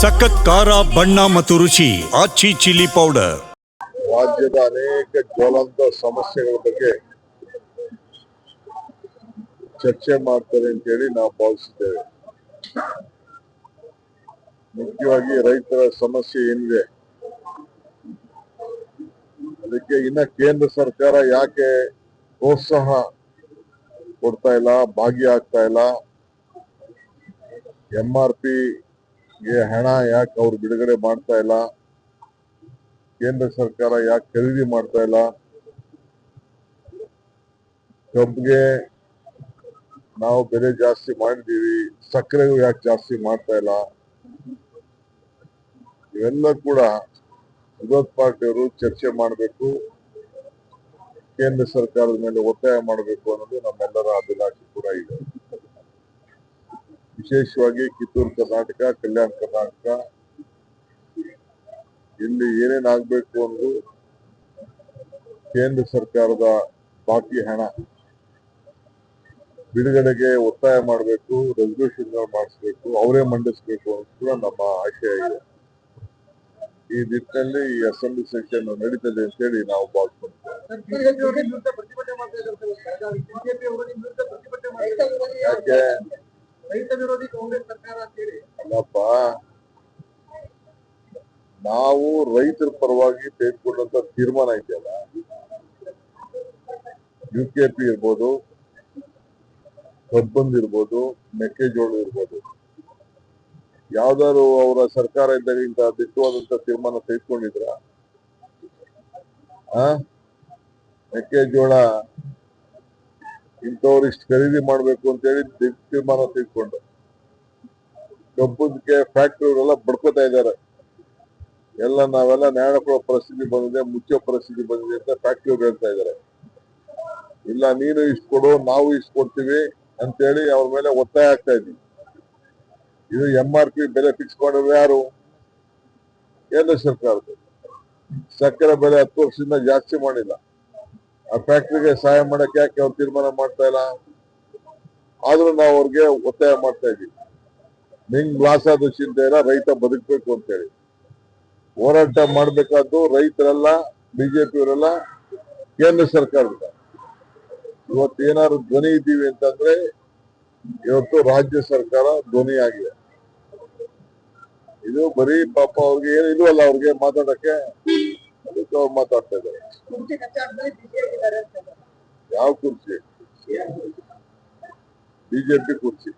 ಸಖತ್ ಖಾರ, ಬಣ್ಣ ಮತ್ತು ರುಚಿ ಆಚಿ ಚಿಲ್ಲಿ ಪೌಡರ್ ರಾಜ್ಯದ ಅನೇಕ ಜ್ವಲಂತ ಸಮಸ್ಯೆಗಳ ಬಗ್ಗೆ ಚರ್ಚೆ ಮಾಡ್ತಾರೆ ಅಂತೇಳಿ ನಾವು ಭಾವಿಸಿದ್ದೇವೆ ಮುಖ್ಯವಾಗಿ ರೈತರ ಸಮಸ್ಯೆ ಏನಿದೆ? ಅದಕ್ಕೆ ಇನ್ನ ಕೇಂದ್ರ ಸರ್ಕಾರ ಯಾಕೆ ಪ್ರೋತ್ಸಾಹ ಕೊಡ್ತಾ ಇಲ್ಲ, ಭಾಗಿಯಾಗ್ತಾ ಇಲ್ಲ? ಎಂ ಆರ್ ಪಿ ಹಣ ಯಾಕೆ ಅವ್ರು ಬಿಡುಗಡೆ ಮಾಡ್ತಾ ಇಲ್ಲ? ಕೇಂದ್ರ ಸರ್ಕಾರ ಯಾಕೆ ಖರೀದಿ ಮಾಡ್ತಾ ಇಲ್ಲ? ಕಬ್ಬಿಗೆ ನಾವು ಬೆಲೆ ಜಾಸ್ತಿ ಮಾಡಿದ್ದೀವಿ, ಸಕ್ಕರೆಗೂ ಯಾಕೆ ಜಾಸ್ತಿ ಮಾಡ್ತಾ ಇಲ್ಲ? ಇವೆಲ್ಲ ಕೂಡ ವಿರೋಧ ಪಾರ್ಟಿಯವರು ಚರ್ಚೆ ಮಾಡಬೇಕು, ಕೇಂದ್ರ ಸರ್ಕಾರದ ಮೇಲೆ ಒತ್ತಾಯ ಮಾಡಬೇಕು ಅನ್ನೋದು ನಮ್ಮೆಲ್ಲರ ಅಭಿಲಾಷೆ ಕೂಡ ಇದೆ. ವಿಶೇಷವಾಗಿ ಕಿತ್ತೂರು ಕರ್ನಾಟಕ ಕಲ್ಯಾಣ ಕರ್ನಾಟಕ ಇಲ್ಲಿ ಏನೇನ್ ಆಗ್ಬೇಕು ಕೇಂದ್ರ ಸರ್ಕಾರದ ಬಾಕಿ ಹಣ ಬಿಡುಗಡೆಗೆ ಒತ್ತಾಯ ಮಾಡಬೇಕು ರೆಸಲ್ಯೂಷನ್ ಮಾಡಿಸ್ಬೇಕು ಅವರೇ ಮಂಡಿಸ್ಬೇಕು ಅಂತ ಕೂಡ ನಮ್ಮ ಆಶಯ ಇದೆ ಈ ನಿಟ್ಟಿನಲ್ಲಿ ಈ ಅಸೆಂಬ್ಲಿ ಸೆಷನ್ ನಡೀತದೆ ಅಂತ ಹೇಳಿ ನಾವು ಭಾವಿಸ್ಕೊಂಡ್ವಿ ಯಾಕೆ ರೈತ ವಿರೋಧಿ ಕಾಂಗ್ರೆಸ್ ಸರ್ಕಾರ ಅಂತೇಳಿ ಅಲ್ಲಪ್ಪ, ನಾವು ರೈತರ ಪರವಾಗಿ ತೆಗೆದುಕೊಂಡಂತ ತೀರ್ಮಾನ ಇದೆಯಲ್ಲ ಯು ಕೆ ಪಿ ಇರ್ಬೋದು, ಕಬ್ಬಂದ್ ಇರ್ಬೋದು, ಮೆಕ್ಕೆಜೋಳ ಇರ್ಬೋದು, ಯಾವ್ದಾದ್ರು ಅವರ ಸರ್ಕಾರ ಇದ್ದಾಗ ಇಂತ ದಿಟ್ಟವಾದಂತ ತೀರ್ಮಾನ ತೆಗೆದುಕೊಂಡಿದ್ರ? ಮೆಕ್ಕೆಜೋಳ ಇಂಥವ್ರು ಇಷ್ಟು ಖರೀದಿ ಮಾಡಬೇಕು ಅಂತೇಳಿ ತೀರ್ಮಾನ ತೆಗೆದುಕೊಂಡು ಕಬ್ಬಿಗೆ ಫ್ಯಾಕ್ಟ್ರಿ ಅವರೆಲ್ಲ ಬಡ್ಕೋತಾ ಇದ್ದಾರೆ. ಎಲ್ಲ ನಾವೆಲ್ಲ ನ್ಯಾಯ ಕೊಡೋ ಪರಿಸ್ಥಿತಿ ಬಂದಿದೆ ಮುಚ್ಚೋ ಪರಿಸ್ಥಿತಿ ಬಂದಿದೆ ಅಂತ ಫ್ಯಾಕ್ಟ್ರಿಯವ್ರು ಹೇಳ್ತಾ ಇದ್ದಾರೆ. ಇಲ್ಲ, ನೀನು ಇಷ್ಟು ಕೊಡು, ನಾವು ಇಷ್ಟು ಕೊಡ್ತೀವಿ ಅಂತೇಳಿ ಅವ್ರ ಮೇಲೆ ಒತ್ತಾಯ ಆಗ್ತಾ ಇದ್ವಿ. ಇದು ಎಂ ಆರ್ ಪಿ ಬೆಲೆ ಫಿಕ್ಸ್ ಮಾಡೋರು ಯಾರು? ಕೇಂದ್ರ ಸರ್ಕಾರದ ಸಕ್ಕರೆ ಬೆಲೆ ಹತ್ತು ವರ್ಷದಿಂದ ಜಾಸ್ತಿ ಮಾಡಿಲ್ಲ. ಆ ಫ್ಯಾಕ್ಟ್ರಿಗೆ ಸಹಾಯ ಮಾಡಕ್ಕೆ ಯಾಕೆ ಅವ್ರು ತೀರ್ಮಾನ ಮಾಡ್ತಾ ಇಲ್ಲ? ಆದ್ರೂ ನಾವು ಅವ್ರಿಗೆ ಒತ್ತಾಯ ಮಾಡ್ತಾ ಇದ್ವಿ. ನಿಂಗ್ ಲಾಸ್ ಆದ ಚಿಂತೆ ಇಲ್ಲ, ರೈತ ಬದುಕಬೇಕು ಅಂತೇಳಿ. ಹೋರಾಟ ಮಾಡ್ಬೇಕಾದ್ದು ರೈತರೆಲ್ಲ, ಬಿಜೆಪಿಯವರೆಲ್ಲ, ಕೇಂದ್ರ ಸರ್ಕಾರದ ಇವತ್ತು ಏನಾದ್ರು ಧ್ವನಿ ಇದ್ದೀವಿ ಅಂತಂದ್ರೆ, ಇವತ್ತು ರಾಜ್ಯ ಸರ್ಕಾರ ಧ್ವನಿ ಆಗಿದೆ. ಇದು ಬರೀ ಪಾಪ ಅವ್ರಿಗೆ ಏನು ಇಲ್ವಲ್ಲ ಅವ್ರಿಗೆ ಮಾತಾಡಕ್ಕೆ? ಅದಕ್ಕೆ ಅವ್ರು ಮಾತಾಡ್ತಾ ಇದ್ದಾರೆ ಕುರ್ಚಿ ಕಚ್ಚಾಟದಲ್ಲಿ ಬಿಸಿ ಆಗಿದ್ದಾರೆ ಅಂತ ಯಾವ ಕುರ್ಚಿ ಬಿಜೆಪಿ ಕುರ್ಚಿ